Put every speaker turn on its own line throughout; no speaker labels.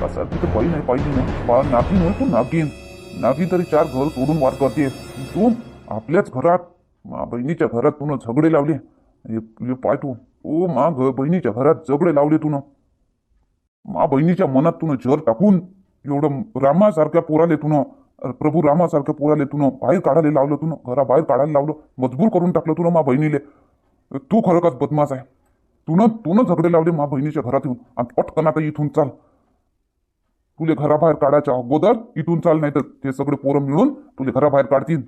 कसा तिथे बाई नाही पाहिजे ना बा नागी नाही तू नागिन. नागी तरी चार घर सोडून वार करते. तू आपल्याच घरात मा बहिणीच्या घरात तुनं झगडे लावले. हे पाय तू. ओ मा घ बहिणीच्या घरात झगडे लावले तुनं. मा बहिणीच्या मनात तुनं जर टाकून एवढं रामासारख्या पोराले तुनं प्रभू रामासारख्या पोराले तुनं बाहेर काढायला लावलं तुनं घरा बाहेर काढायला लावलं मजबूर करून टाकलं तुनं मा बहिणीले. तू खरं बदमाश आहे. तुनं तुनं झगडे लावले मा बहिणीच्या घरात येऊन आणि पटकन आता इथून चाल. तुले घराबाहेर काढायच्या अगोदर इथून चाल नाही तर ते सगळे पोरं मिळून तुले घराबाहेर काढतील.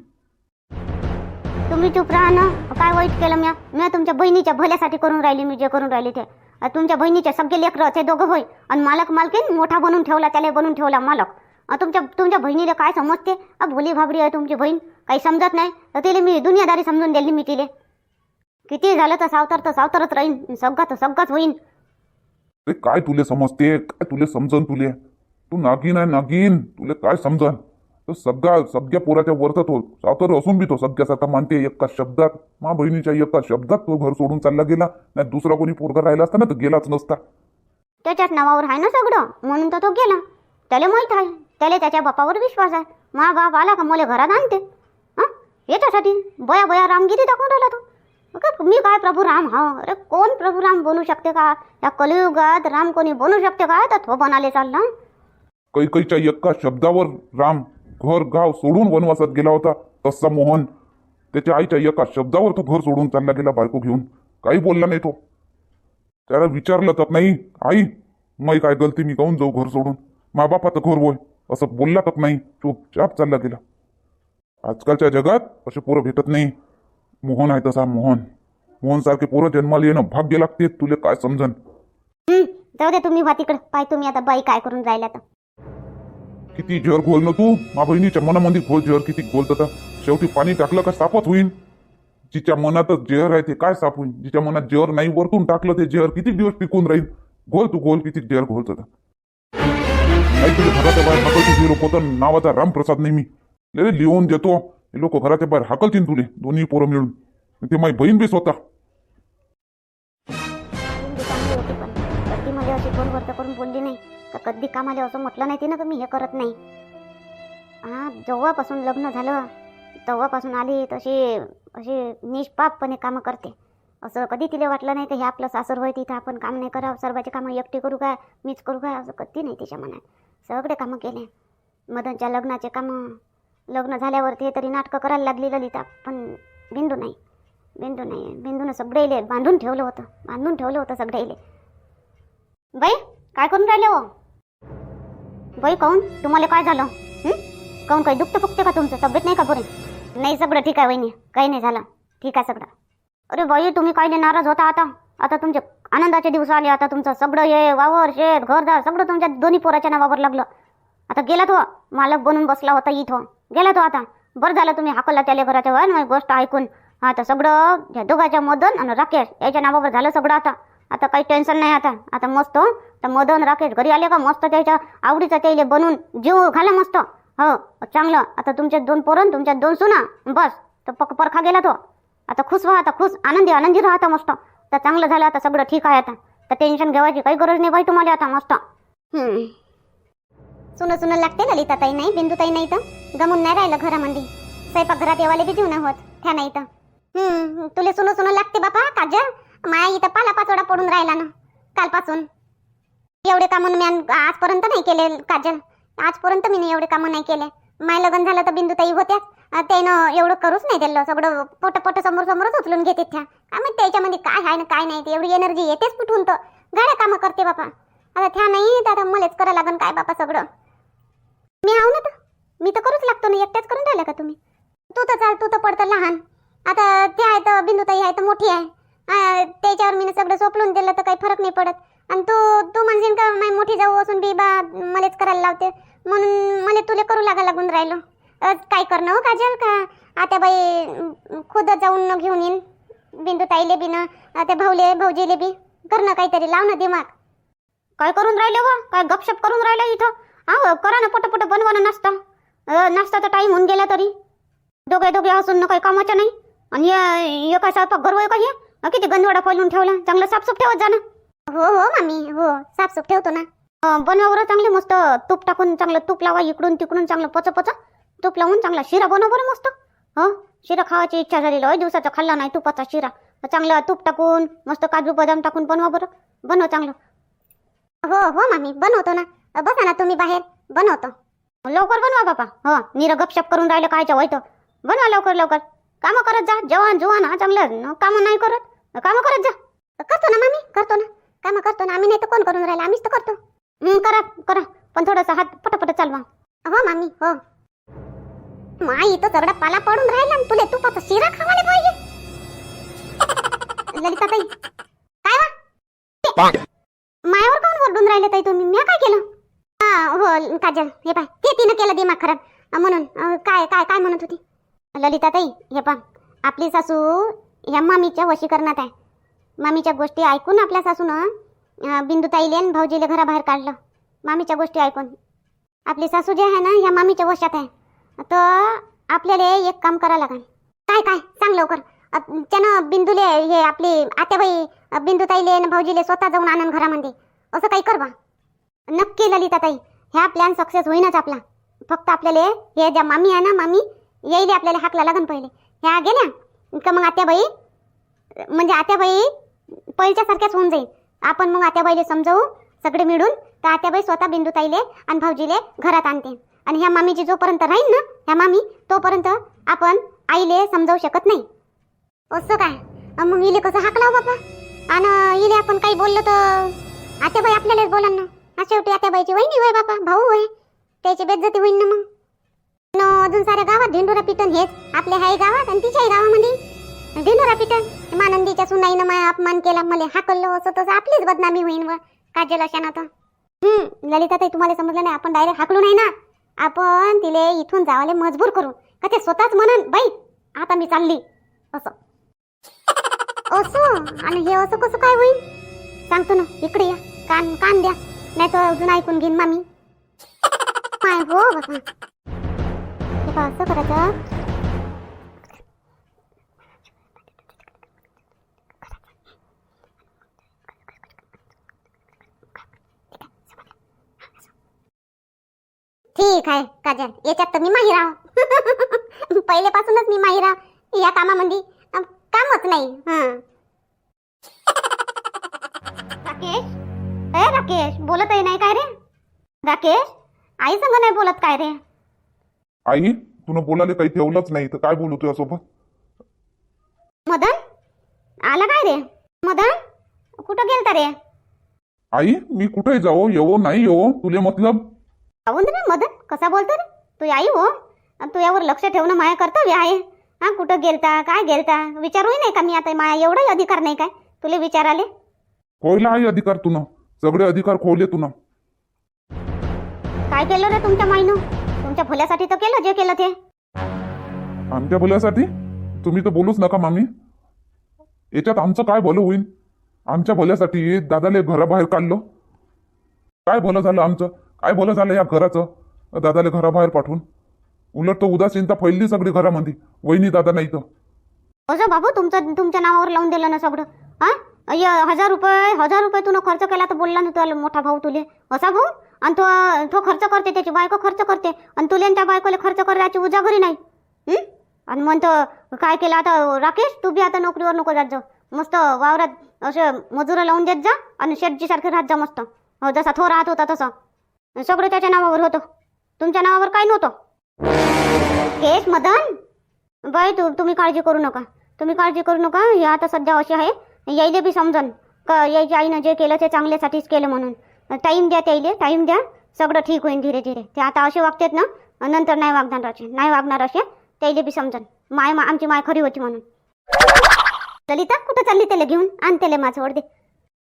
तुम्ही चुप राहा ना. काय वाईट केलं म्या? मी तुमच्या बहिणीच्या भल्यासाठी करून राहिली मी जे करून राहिली ते. तुमच्या बहिणीचे सगळे लेकरं ते दोघं होय. आणि मालक मालकीन मोठा बनून ठेवला त्याला बनून ठेवला मालक. तुमच्या तुमच्या बहिणीला काय समजते? अ, भोली भाबडी आहे तुमची बहीण. काही समजत नाही? तर तिला मी दुनियादारी समजून दिली मी तिले. किती झालं तर सावतर तर सावतरच राहीन. सगळं तर सगळंच होईन.
अरे काय तुले समजते? काय तुले समजन तुले? तू नागिन आहे नागिन. तुला काय समजन? तो सगळा सगळ्या पोराच्या वरचा तो सावतर असून बी तो सगळ्यासारखा मानते एका शब्दात मा बहिणीच्या एका शब्दात तो घर सोडून चालला गेला. नाही दुसरा कोणी पोरगा राहिला असता ना तर गेलाच नसता.
त्याच्याच नावावर आहे ना सगळं? म्हणून तर तो गेला. त्याला माहीत आहे. त्याला त्याच्या बापावर विश्वास आहे. मा बाप आला का मला घरात आणते. हां? याच्यासाठी बया बया रामगिरी दाखवून राहिला तो. अगं, मी काय प्रभू राम? हा अरे कोण प्रभू राम बनू शकते का? या कलियुगात राम कोणी बनू शकते का? तर तो बनाले चालला.
कैकईच्या एका शब्दावर राम घर गाव सोडून वनवासात गेला होता तसा मोहन त्याच्या आईच्या एका शब्दावर तो घर सोडून चालला गेला बायको घेऊन. काही बोलला नाही तो. त्याला विचारलं तर नाही आई मै काय गलती मी काहून जाऊ घर सोडून? मा बापाचं घर होय असं बोलला तर नाही चुपचाप चालला गेला. आजकालच्या जगात असे पोरं भेटत नाही. मोहन आहे तसा मोहन. मोहन सारखे पोरं जन्माला येणं भाग्य लागते तुले काय समजन?
जाऊ दे तुम्ही वा पाय तुम्ही आता बाई काय करून राहिल्या
किती जर घोल न तू मा बहिणीच्या मनामध्ये घोल जर किती गोल तर शेवटी पाणी टाकलं का सापच होईल जिच्या मनातच जेहर आहे ते काय साप होईल जिच्या मनात जेहर नाही वरतून टाकलं ते जेहर किती दिवस टिकून राहील? घोल तू घोल किती जेहर गोल तर नाही तुझ्या घराच्या बाहेर हाकलतील हे लोक नावाचा रामप्रसाद नाही मी लिहून देतो. हे लोक घराच्या बाहेर हाकलतील तुले दोन्ही पोरं मिळून. ते माझी बहीण बी स्वतः.
कधी कामाला असं म्हटलं नाही तिनं का मी हे करत नाही. हा जेव्हापासून लग्न झालं तेव्हापासून आली तशी अशी निष्पापपणे कामं करते. असं कधी तिला वाटलं नाही तर हे आपलं सासर होय तिथं आपण काम नाही करावं सर्वाचे कामं एकटी करू काय मीच करू काय असं कधी नाही तिच्या मनात. सगळे कामं केले. मदनच्या लग्नाचे कामं लग्न झाल्यावर ते तरी नाटकं करायला लागली ललिता पण बिंदू नाही. बिंदू नाही. बिंदूनं सगळेले बांधून ठेवलं होतं. बांधून ठेवलं होतं सगळेले. बाई काय करून राहिले हो? बाई काऊन तुम्हाला काय झालं? काऊन काही दुखतं फुकते का तुमचं? तब्येत नाही का बरे? नाही सगळं ठीक आहे वहिनी. काही नाही झालं. ठीक आहे सगळं. अरे बाई तुम्ही काही नाराज होता आता? आता तुमचे आनंदाचे दिवस आले आता तुमचं सगळं हे वावर शेत घरदार सगळं तुमच्या दोन्ही पोराच्या नावावर लागलं. आता गेला तो मालक बनून बसला होता इथं. गेला तो आता. बरं झालं तुम्ही हाकलला त्याला घराच्या वर गोष्ट ऐकून. आता सगळं या दोघाच्या मदन आणि राकेश याच्या नावावर झालं सगळं आता. आता काही टेन्शन नाही आता. आता मस्त हो. तर मदन राकेश घरी आले का? मस्त त्याच्या आवडीचं त्याला बनवून जीव घाला मस्त. हो चांगलं. आता तुमचे दोन पोरण तुमच्या दोन सुना. बस. तर पक परखा गेला तो. आता खुश व्हा आता खुश. आनंदी आनंदी राहा आता मस्त. तर चांगलं झालं आता सगळं ठीक आहे आता. तर टेन्शन घेवायची काही गरज नाही बाई तुम्हाला आता मस्त. हम्म. सुनं सुनं लागते ललिताताई नाही बिंदुताई नाही तर. गमून नाही राहिलं घरामध्ये स्वयंपाक घरात येवाले बी जीव नाही होत. त्या नाही तर. तुला तुले सुनं सुनं लागते बापा काजल? माया इथं पालापाचोडा पडून राहिला ना कालपासून. एवढे कामं मी आजपर्यंत नाही केले काजल. आजपर्यंत मी एवढे कामं नाही केले. माय लग्न झालं तर बिंदुताई होत्याच त्यानं एवढं करूच नाही दिलं. सगळं पोट पोट समोर समोरच उचलून घेते त्या काय माहीत त्याच्यामध्ये काय आहे ना काय नाही ते. एवढी एनर्जी येतेच कुठून तर. गाड्या कामं करते बापा. आता त्या नाही तर आता मलाच करायला लागन काय बापा सगळं. मी आहो ना तर. मी तर करूच लागतो ना. एकट्याच करून राहिला का तुम्ही? तू तर चाल तू तर पडतं लहान. आता ते आहे तर बिंदुताई आहे तर मोठी आहे. त्याच्यावर मी सगळं सोपलून दिलं तर काही फरक नाही पडत. आणि तू तू म्हणशील का माय मोठी जाऊ असून बी बा मलाच करायला लावते. म्हणून मला तुला करू लागा लागून राहिलो. काय करणं हो काजल? का आता बाई खुद जाऊन घेऊन येईन बिंदुताईले बी ना आता भाऊले भाऊजीले बी. करणं काहीतरी लाव ना दिमाग. काय करून राहिले व काय गपशप करून राहिलं इथं? हा करा ना पट पट बनवा ना नाश्ता अ, नाश्ताचा टाईम होऊन गेला तरी. दोघे दोघे हसून ना काही कामाचं नाही. आणि हे स्वयंपाक घर का हे? किती गंधवाडा फैलून ठेवला? चांगलं साफसूफ ठेवत जा ना. हो हो मामी हो साफसूफ ठेवतो ना. अं, बनवा बरं चांगले मस्त तूप टाकून चांगलं तूप लावा इकडून तिकडून चांगलं पच पच तूप लावून चांगला शिरा बनव बरं मस्त. हो शिरा खावायची इच्छा झाली लय दिवसाचा खाल्ला नाही तुपाचा शिरा. चांगला तूप टाकून मस्त काजू बदाम टाकून बनवा बरं. बनव चांगलं. हो हो मामी बनवतो ना. बसा ना तुम्ही बाहेर. बनवतो. लवकर बनवा बापा. हो निर गपशप करून राहिलं कायच्या वाईट. बनवा लवकर लवकर. कामं करत जा. जवान जवान हा चांगलं कामं नाही करत. कामं करत जा. करतो ना मामी करतो ना. कामं करतो ना. आम्ही नाही तर कोण करून राहिला? आम्हीच तर करतो. करा करा. पण थोडासा हात पटापट चालवा. हो मामी हो. माई इथं सगळा पाला पडून राहिला तुले. तुपाचा शिरा खावाले पाहिजे. ललिता ताई काय मायावर काऊन ओरडून राहिले ताई तुम्ही? मी काय केलं? हा हो काजल हे पाय ते तिनं केलं दिमाग खराब. म्हणून काय काय काय म्हणत होती? ललिता ताई हे पा आपली सासू ह्या मामीच्या वशीकरणात आहे. मामीच्या गोष्टी ऐकून आपल्या सासूनं बिंदुताईले आणि भाऊजीले घराबाहेर काढलं. मामीच्या गोष्टी ऐकून. आपली सासू जी आहे ना ह्या मामीच्या वशात आहे. तर आपल्याला एक काम करावं लागेल. काय काय? सांग लवकर. त्यानं बिंदूले हे आपली आत्याबाई बिंदुताईले आणि भाऊजीले स्वतः जाऊन आणन घरामध्ये. असं काही कर बा. नक्की ललिताताई ह्या प्लॅन सक्सेस होईनच आपला. फक्त आपल्याला हे ज्या मामी आहे ना मामी येईले आपल्याला हाकला लागन पहिले. ह्या गेल्या? का मग आत्याबाई? म्हणजे आत्याबाई पहिलच्या सारख्याच होऊन जाईल. आपण मग आत्याबाईले समजावू सगळे मिळून. तर आत्याबाई स्वतः बिंदुताईले आणि भाऊजीले घरात आणते. आणि ह्या मामीची जोपर्यंत राहील ना ह्या मामी तोपर्यंत आपण आईले समजावू शकत नाही. असं काय? मग इले कसं हाकलाव बापा? आणि इले आपण काही बोललो तर आत्याबाई आपल्यालाच बोला ना. शेवटी आत्याबाईची वहिनी होय बापा भाऊ होय. त्याची बेज्जती होईन ना मग. न अजून साऱ्या गावात ढेंडोरा पिटन हेच. आपल्या हाय गावात आणि तिच्याही गावामध्ये. ढेंडोरा पिटन. मानंदीच्या सुनाईनं माया अपमान केला मला हाकललो असं तसं आपलीच बदनामी होईन व. काजल अशा तर हम्म ललिता ताई तुम्हाला समजलं नाही आपण डायरेक्ट हाकलू नाही ना? आपण तिले इथून जावाले मजबूर करू का ते स्वतःच म्हणन बाई आता मी चालली. असं. असो? आणि हे असं कसं काय होईल सांगतो ना इकडे या. कान कान द्या. नाही तर अजून ऐकून घेईन मामी. काय हो बसा. हे पहा, असं करायचं ठीक आहे काजल याच्यात तर मी माहिरा पहिल्यापासूनच मी माहिरा या कामामध्ये कामच नाही. हं. राकेश? ए राकेश बोलतही नाही काय रे? राकेश? आई संग नाही बोलत काय रे?
आई तुला बोलायला काही ठेवलंच नाही तर काय बोलू तुझ्यासोबत?
मदन? आला काय रे? मदन? कुठं गेलता रे?
आई मी कुठे जाओ येवो नाही येवो? तुले मतलब?
रे मदन. कसा बोलतो रे? तू आई हो. आणि तू यावर लक्ष ठेवणं माया कर्तव्य आहे. हा कुठं गेलता काय गेलता? विचारूही नाही का मी आता? माया एवढाही अधिकार नाही काय? तुले विचाराले?
होईल आई अधिकार तुनं? सगळे अधिकार खोवले तुनं.
काय केलं रे तुमच्या माईनं? तुमच्या भल्यासाठी तर केलं जे केलं ते.
आमच्या भल्यासाठी तुम्ही तर बोलूच नका मामी. याच्यात आमचं काय भलं होईल आमच्या भल्यासाठी दादाले घराबाहेर काढलं. काय भलं झालं आमचं? काय भलं झालं या घराचं? दादाले घराबाहेर पाठवून. उलट तो उदासीनता फैलली सगळी घरामध्ये. वहिनी दादा नाही तर.
असं बाबू तुमचं तुमच्या नावावर लावून दिलं ना सगळं? हा? हजार रुपये हजार रुपये तुला खर्च केला तर बोलला ना तुला मोठा भाऊ तुले. असा भाऊ? आणि तो तो खर्च करते त्याची बायको खर्च करते. आणि तुले त्या बायकोला खर्च करायची उजागरी नाही. आणि म्हणतो काय केलं आता राकेश? तू बी आता नोकरीवर नको जात जा. मस्त वावरात असे मजुरं लावून देत जा आणि शेटजी सारखे राहत जा मस्त. हो जसा तो राहत होता तसा. सगळं त्याच्या नावावर होतं. तुमच्या नावावर काय नव्हतं? हेच मदन? बाई तू तुम्ही काळजी करू नका. तुम्ही काळजी करू नका. हे आता सध्या अशी आहे. यायले बी समजन. का यायच्या आईनं जे केलं ते चांगल्यासाठीच केलं म्हणून. टाईम द्या त्याईले टाईम द्या. सगळं ठीक होईल धीरे धीरे ते आता असे वागतात ना नंतर नाही वागणार असे नाही वागणार असे त्याईले बी समजन. माय मा- आमची माय खरी होती म्हणून. ललिता कुठं चालली त्याला घेऊन? आण त्याला माझं ओढ दे.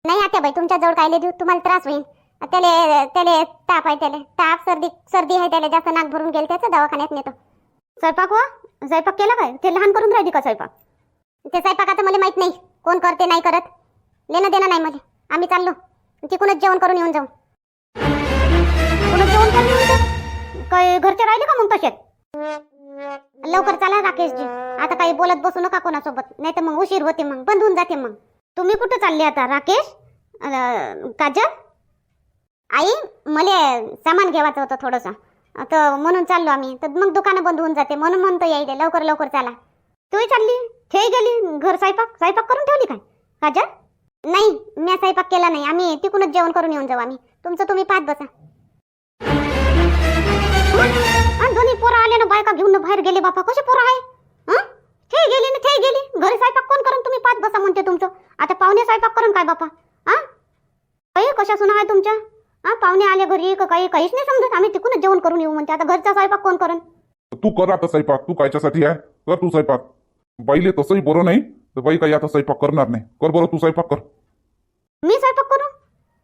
नाही आता बाई तुमच्या जवळ कायले देऊ? तुम्हाला त्रास होईल त्याले त्याले ताप आहे त्याले. ताप सर्दी सर्दी आहे त्याला. जास्त नाक भरून गेल त्याचं दवाखान्यात नेतो. स्वयंपाक व स्वयंपाक केला काय? ते लहान करून राहिली का स्वयंपाक? ते स्वयंपाक आता मला माहीत नाही. कोण करते नाही करत. लेणं देणं नाही मला. आम्ही चाललो. तिकूनच जेवण करून येऊन जाऊ. जेवण करून येऊन जाऊ काय घरचे राहिले का मग तसेच? लवकर चला राकेशजी. आता काही बोलत बसू नका कोणासोबत. नाही तर मग उशीर होते मग. बंद होऊन जाते मग. तुम्ही कुठं चालले आता राकेश? काजल? आई मला सामान घेवायचं होतं थोडंसं. तर म्हणून चाललो आम्ही. तर मग दुकानं बंद होऊन जाते. म्हणून म्हणतो यायले लवकर लवकर चला. तूही चालली? ठेवी गेली? घर स्वयंपाक? स्वयंपाक करून ठेवली काय? काजल? नाही मी स्वयंपाक केला नाही. आम्ही तिकूनच जेवण करून येऊन जाऊ आम्ही. तुमचं तुम्ही पाहत बसा. दोन्ही पोरं आले ना बायका घेऊन बाहेर गेले बापा. कसे पोरं आहे? हं? गेली ना ते गेली. घरी स्वयंपाक कोण करून तुम्ही पाहत बसा म्हणते तुमचं. आता पाहुणे स्वयंपाक करून काय बापा? हा काही कशा सुना आहे तुमच्या? हा पाहुणे आले घरी का काही काहीच नाही समजत. आम्ही तिकूनच जेवण करून येऊ म्हणते. आता घरचा स्वयंपाक कोण करून?
तू कर आता स्वयंपाक. तू कायच्यासाठी आहे? कर तू स्वयंपाक. बाईले तसंही बरं नाही. तर बाई काही आता स्वयंपाक करणार नाही. कर बरं तू स्वयंपाक कर.
मी स्वयंपाक करू?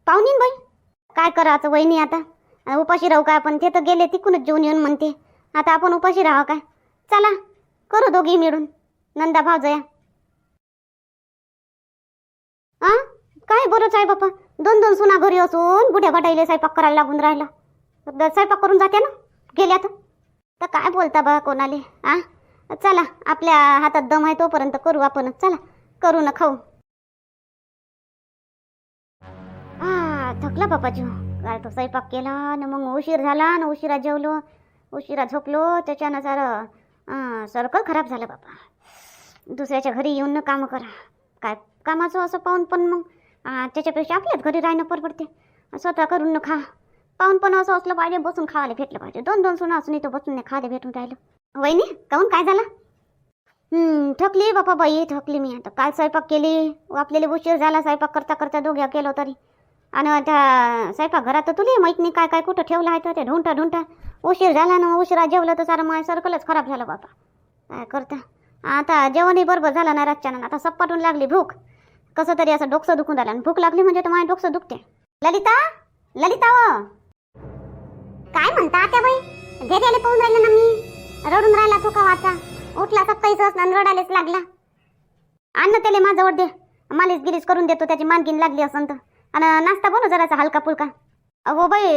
पाहुणीन बाई? काय करायचं वहिनी आता? उपाशी राहू काय आपण? ते तर गेले तिकूनच जेवून येऊन म्हणते. आता आपण उपाशी राहा काय? चला करू दोघी मिळून. नंदा भावजया आ काय बरंच आहे बापा? दोन दोन सुना घरी असून बुढ्या गटाईले स्वयंपाक करायला लागून राहिला. स्वयंपाक करून जाते ना? गेल्या तर? काय बोलता बा कोणाले? आ चला आपल्या हातात दम आहे तोपर्यंत करू आपण. चला करू ना खाऊ. हा थकला बापा जीव काल तो स्वयंपाक केला न मग उशीर झाला न उशिरा जेवलो. उशिरा झोपलो त्याच्यानं सारं सर्कल खराब झालं बापा. दुसऱ्याच्या घरी येऊन न कामं करा. काय कामाचं असं पाहून पण मग त्याच्यापेक्षा आपल्याच घरी राहणं परवडते. स्वतः करून न खा. पाहून पण असं असलं पाहिजे बसून खावायला भेटलं पाहिजे. दोन दोन सुना असून इथं बसून नाही खायला भेटून राहिलं. वहिनी काऊन काय झालं? थकली बापा बाई थकली मी आता. काल स्वयंपाक केली आपल्याला उशीर झाला स्वयंपाक करता करता दोघ्या केलो तरी. आणि त्या स्वयंपाक घरात तर तुला माहीत नाही काय काय कुठं ठेवलं आहे तर ते ढुंटा ढुंटा उशीर झाला ना उशिरा जेवलं तर सारं माझ्या सर्कलच खराब झालं बापा. काय करता? आता जेवणही बरोबर झालं ना रातच्यानं आता सपाटून लागली भूक. कसं तरी असं डोकं दुखून राहिलं आणि भूक लागली म्हणजे तर माझ्या डोकसं दुखते ललिता? ललिता हो? काय म्हणता त्या बाई? घरी आले पाहून राहिलं ना मी? रडून राहिला तो का वाचा? उठला सकाळीच असणार रडायलाच लागला. आण ना त्याला माझ्यावर दे. मालिश गिरीश करून देतो त्याची मानगीन लागली असं तर. आणि नाश्ता बनव जरासा हलका फुलका. हो बाई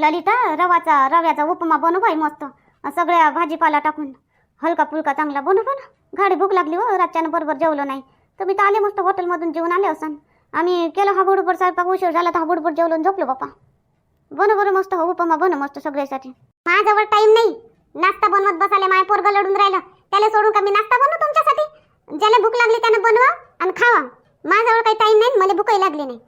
ललिता रवाचा रव्याचा उपमा बनव बाई मस्त. सगळ्या भाजीपाला टाकून. हलका फुलका चांगला बनव बन गाडी भूक लागली हो रातच्यानं बरोबर जेवलो नाही. तुम्ही तर आले मस्त हॉटेलमधून जेवून आले असन. आम्ही केलं हा बुडबुड स्वयंपाक उशीर झाला तर हा बुडबुड जेवलो झोपलो बापा. बनव बरं मस्त हो उपमा बनव मस्त सगळ्यासाठी. माझ्यावर टाईम नाही. नाश्ता बनवत बसाले माय पोरग लढून राहिलं. त्याला सोडून का मी नाश्ता बनवू तुमच्यासाठी? ज्याला भूक लागली त्यानं बनवा आणि खावा. माझ्याजवळ काही टाईम नाही मला भूकही लागली नाही.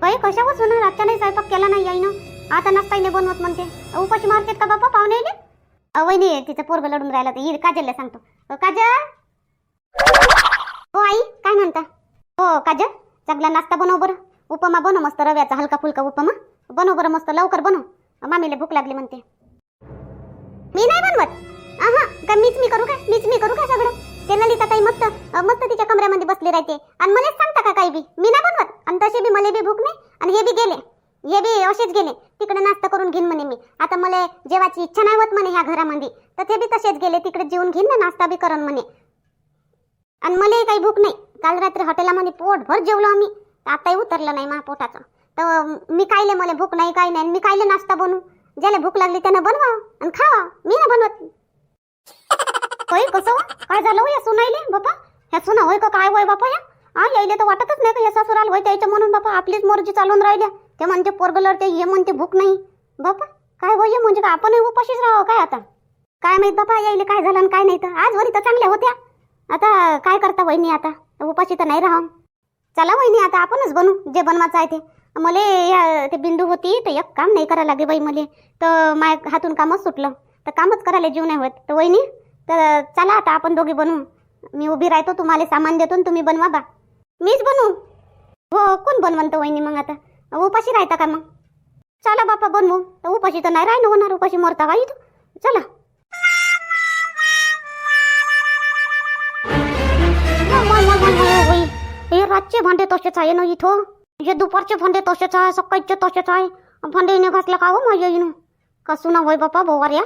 बाई कशावर सोना? रातच्या नाही स्वयंपाक केला नाही आईनं. आता नाश्ता नाही बनवत म्हणते. उपाशी मारतेत का बापा पाहुणे येले अवय नाही तिचं पोरग लढून राहिलं तर येईल काजलला सांगतो. काजल? हो आई काय म्हणता? हो काजल चांगला नाश्ता बनव बरं. उपमा बनव मस्त रव्याचा हलका फुलका उपमा. बनव बरं मस्त लवकर बनव. मामीला भूक लागली म्हणते. मी नाही बनवत. आहा का मीच मी करू का मीच मी करू का सगळं? ते ललिता ताई मस्त मस्त तिच्या कमऱ्यामध्ये बसली राहते. आणि मलाच सांगता का काही बी? मी नाही बनवत. आणि तसे बी मला बी भूक नाही आणि हे बी गेले. हे बी असेच गेले. तिकडे नाश्ता करून घेईन म्हणे मी. आता मला जेवायची इच्छा नाही होत म्हणे ह्या घरामध्ये. तर ते बी तसेच गेले. तिकडे जेवून घेईन ना नाश्ता बी करून म्हणे. आणि मला काही भूक नाही. काल रात्री हॉटेलामध्ये पोटभर जेवलो आम्ही. आताही उतरलं नाही माझ्या पोटाचं तर मी कायले मला भूक नाही काही नाही. मी कायले नाश्ता बनवू ज्याला भूक लागली त्यानं बनवा आणि खावा. मी ना बनवत होय कसं हो? काय झालं हो या सुनाईले? बापा ह्या सुना होय का काय होय बापा या हा यायले तर वाटतच नाही का या सासूराल. होय त्याच्या म्हणून बापा आपलीच मर्जी चालून राहिल्या. ते म्हणते पोरग लढते हे म्हणते भूक नाही. बापा काय होय म्हणजे? का आपण उपाशीच राहावं काय आता? काय माहीत बापा यायले काय झालं आणि काय नाही तर? आज वरी तर चांगल्या होत्या. आता काय करता वहिनी आता? उपाशी तर नाही राहा चला वहिनी आता आपणच बनू. जे बनवायचं आहे ते. मले या ते बिंदू होती तर एक काम नाही करायला लागे बाई मले तर माय हातून कामच सुटलं तर कामच करायला जीव नाही होत तर वहिनी तर चला आता आपण दोघी बनवू मी उभी राहतो तुम्हाला सामान देतो आणि तुम्ही बनवा बा मीच बनवू हो कोण बनवंत वहिनी मग आता उपाशी राहता का मग चला बापा बनवू तर उपाशी तर नाही राहिलं होणार उपाशी मरता बाई तू चला मग, हे रातचे भांडे तसेच आहे ना इथं हे दुपारचे भांडे तसेच आहे सकाळचे तसेच आहे. फंडे येणे घातले का हो माझ्या येईन का सुना वय बापा भोवार या.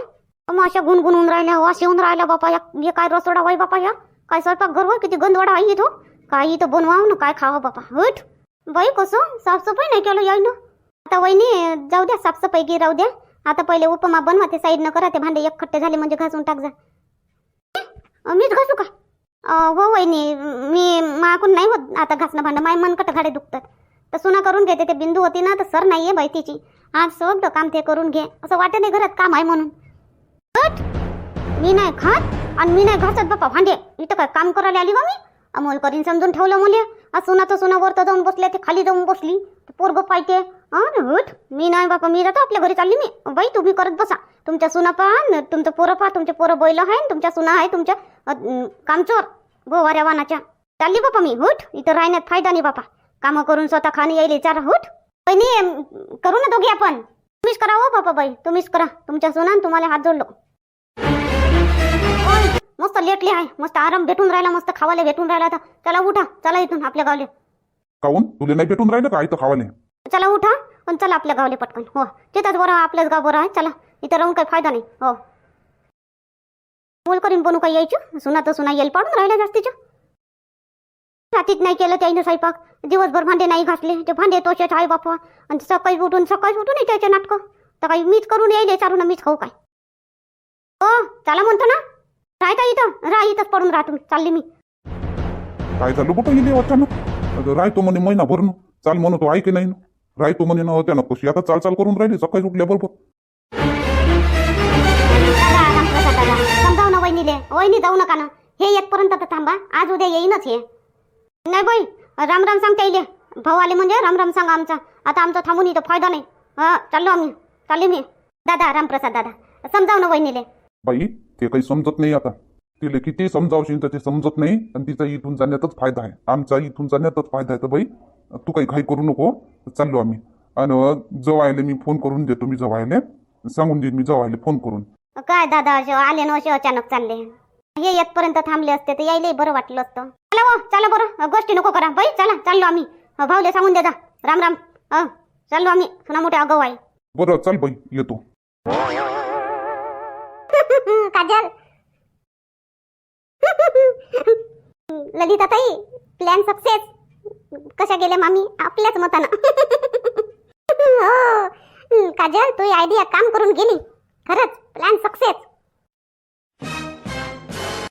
मग अशा गुणगुणून राहिल्या हो, वास येऊन राहिल्या बापा या हे काय रसोडा वय बापा या? काय स्वयंपाक घर होय किती गंधवाडा आहे इथं? काय इथं बनवावं ना काय खावं बापा? हट. बाई कसं? साफसफाई नाही केलं यायनं आता वहिनी जाऊ द्या साफसफाई की राहू द्या. आता पहिले उपमा बनवा ते साईडनं करा ते भांडे एक खट्टे झाले म्हणजे घासून टाक जा. मीच घासू का? हो वहिनी मी माकून नाही होत आता घासणं भांडं माय मनकट घाडे दुखतात. तर सुना करून घेते ते बिंदू होती ना तर सर नाही आहे बाई आज सगळं काम ते करून घे. असं वाटत नाही घरात काम आहे म्हणून. मी नाही खात आणि मी नाही घासत बाप्पा भांडे. इथं काय काम करायला आली बा मी? अमोल करीन समजून ठेवलं मुले. आज सुना तर सुना वर तर जाऊन बसले ते खाली जाऊन बसली. पोरग पाहिजे हा हट मी नाही बापा मी जातो आपल्या घरी चालली मी. बाई तुम्ही करत बसा. तुमच्या सुना पहा तुमचं पोरं पहा तुमचे पोरं बैल आहे तुमच्या सुना आहे तुमच्या कामचोर गोवाऱ्या वानाच्या. चालली बापा मी हुट इथं राहण्यात फायदा नाही बापा कामं करून स्वतः खाणे यायले चार हुट अम, करू ना दोघी आपण. तुम्हीच करा हो बापा बाई. तुम्हीच करा. तुमच्या सुना न तुम्हाला हात जोडलो. मस्त लेटली आहे. मस्त आराम भेटून राहिला मस्त खावायला भेटून राहिला आता. चला उठा. चला इथून आपल्या गावले.
काहून तुला नाही भेटून राहिलं का इथं खावाले?
चला उठा पण चला आपल्या गावले पटकन. हो. तिथंच बरं आहे, आपलंच गाव बरं आहे. चला. इथं राहून काही फायदा नाही. हो. बोल करीन बनू काही यायचं? सुना तर सुना येईल. पाडून राहिल्या जास्तीच्या. रातीत नाही केलं त्याईनं स्वयंपाक. दिवसभर भांडे नाही घासले. ते भांडे तोचेच आहे बापा. आणि सकाळी उठून सकाळी उठून यायचे नाटकं. तर काही मीच करून येईल चारू ना मीच खाऊ काय? हो चला म्हणतो ना. राहता इथं राह इथंच पडून राहा तुम्ही. चालली मी.
काय झालं बाबा इले अचानक राहतो म्हणे महिनाभर न. चाल म्हणतो ऐके नाही न. राहतो म्हणे ना अचानक कशी आता चाल चाल करून राहिली. सकाळी उठल्याबरोबर
समजाव ना वहिनीले. वहिनी जाऊ नका ना. हे येतपर्यंत तर थांबा. आज उद्या येईनच हे. नाही बाई राम राम सांगता येईल भाऊ आले म्हणजे राम राम सांगा आमचा. आता आमचा थांबून इथं फायदा नाही. हा चाललो आम्ही. चालले मी. दादा रामप्रसाद दादा. समजाव ना वहिनीले.
बाई ते काही समजत नाही आता. तिला किती समजावशील तर ते समजत नाही आणि तिचा इथून जाण्यातच फायदा आहे. आमचा इथून जाण्यातच फायदा आहे तर बाई तू काही घाई करू नको. चाललो आम्ही. आणि जवायले मी फोन करून देतो मी जवायले सांगून देईन मी जवायले फोन करून.
काय दादा असे आले ना असे अचानक चालले. हे येतपर्यंत थांबले असते तर यायला बरं वाटलं असतं. हो चला बरं. गोष्टी नको करा. बाई चला. चाललो आम्ही. भाऊले सांगून दे जा. राम राम. अ, चाललो आम्ही. सुना मोठ्या अगाऊ आहे
बरं चाल बाई येतो.
काजल. ललिता ताई प्लॅन सक्सेस कशा गेल्या मामी? आपल्याच मतानं. हो. काजल तू आयडिया काम करून गेली. खरंच प्लॅन सक्सेस